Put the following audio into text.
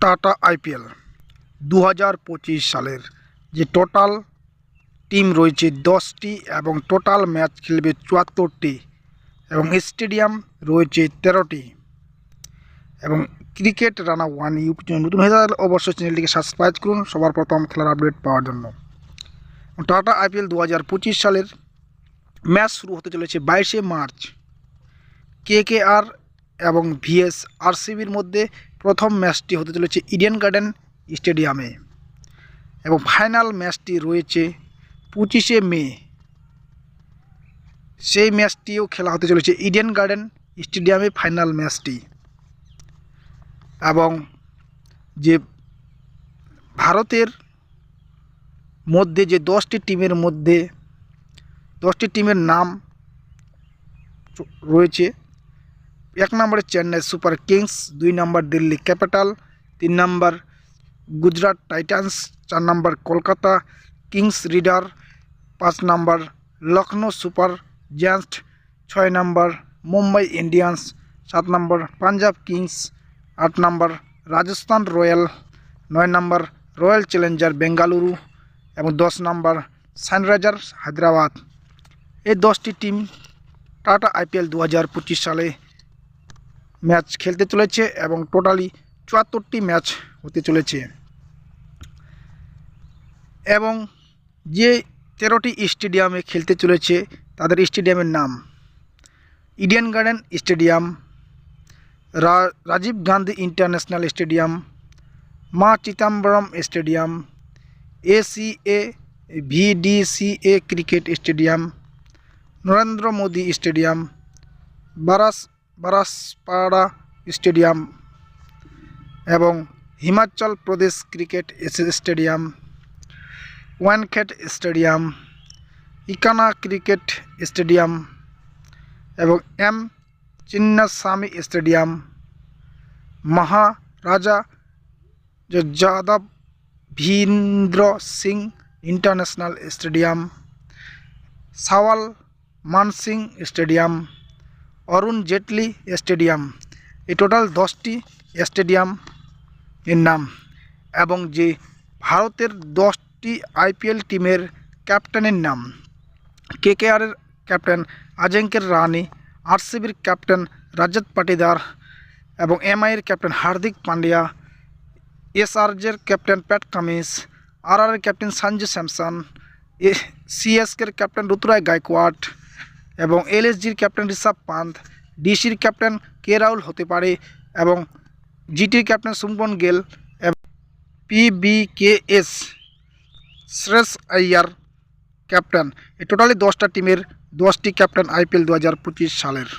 Tata IPL দু হাজার পঁচিশ সালের যে টোটাল টিম রয়েছে দশটি এবং টোটাল ম্যাচ খেলবে চুয়াত্তরটি এবং স্টেডিয়াম রয়েছে তেরোটি এবং cricket Rana one YouTube channel নতুন হয়ে থাকলে অবশ্যই চ্যানেলটিকে সাবস্ক্রাইব করুন, সবার প্রথম খেলার আপডেট পাওয়ার জন্য। টাটা আইপিএল দু হাজার পঁচিশ সালের ম্যাচ শুরু হতে চলেছে বাইশে মার্চ। কে কে আর এবং ভিএস আরসিবির মধ্যে প্রথম ম্যাচটি হতে চলেছে ইডেন গার্ডেন স্টেডিয়ামে এবং ফাইনাল ম্যাচটি রয়েছে পঁচিশে মে। সেই ম্যাচটিও খেলা হতে চলেছে ইডেন গার্ডেন স্টেডিয়ামে ফাইনাল ম্যাচটি। এবং যে ভারতের মধ্যে যে দশটি টিমের মধ্যে দশটি টিমের নাম রয়েছে এক নম্বরে চেন্নাই সুপার কিংস, দুই নম্বর দিল্লি ক্যাপিটাল, তিন নম্বর গুজরাট টাইটান্স, চার নম্বর কলকাতা কিংস রিডার, পাঁচ নম্বর লখনৌ সুপার জায়ান্ট ছয় নম্বর মুম্বাই ইন্ডিয়ান্স, সাত নম্বর পাঞ্জাব কিংস, আট নম্বর রাজস্থান রয়্যাল, নয় নম্বর রয়্যাল চ্যালেঞ্জার বেঙ্গালুরু এবং দশ নম্বর সানরাইজার্স হায়দ্রাবাদ। এই দশটি টিম টাটা আইপিএল দু হাজার পঁচিশ সালে ম্যাচ খেলতে চলেছে এবং টোটালি চুয়াত্তরটি ম্যাচ হতে চলেছে। এবং যে তেরোটি স্টেডিয়ামে খেলতে চলেছে, তাদের স্টেডিয়ামের নাম Eden Garden stadium Rajiv Gandhi international stadium, M A Chidambaram stadium ACA VDCA cricket stadium, Narendra Modi stadium, বারাস Barsapara stadium এবং Himachal Pradesh cricket stadium, Wankhede stadium, Ekana cricket stadium এবং M Chinnaswamy stadium, Maharaja Yadavindra Singh international stadium, Sawai Mansingh stadium Arun Jaitley stadium. এই total দশটি stadium এর নাম এবং যে ভারতের দশটি আইপিএল টিমের ক্যাপ্টেনের নাম। কে কে আরের ক্যাপ্টেন আজেঙ্কের রানি, আরসিবির ক্যাপ্টেন রাজত পাটিদার এবং এমআইয়ের captain Hardik Pandya এসআরজের captain Pat Cummins R R captain Sanju Samson সিএসকের captain Ruturaj Gaikwad এবং এলএসজির ক্যাপ্টেন ঋষভ পান্ত ডিসির ক্যাপ্টেন কে রাহুল হতে পারে এবং জিটির ক্যাপ্টেন সুম্পন গেল এবং পিবিকেএস শ্রেষ আইয়ার ক্যাপ্টেন। এই টোটালি দশটা টিমের দশটি ক্যাপ্টেন আইপিএল দু হাজার পঁচিশ সালের।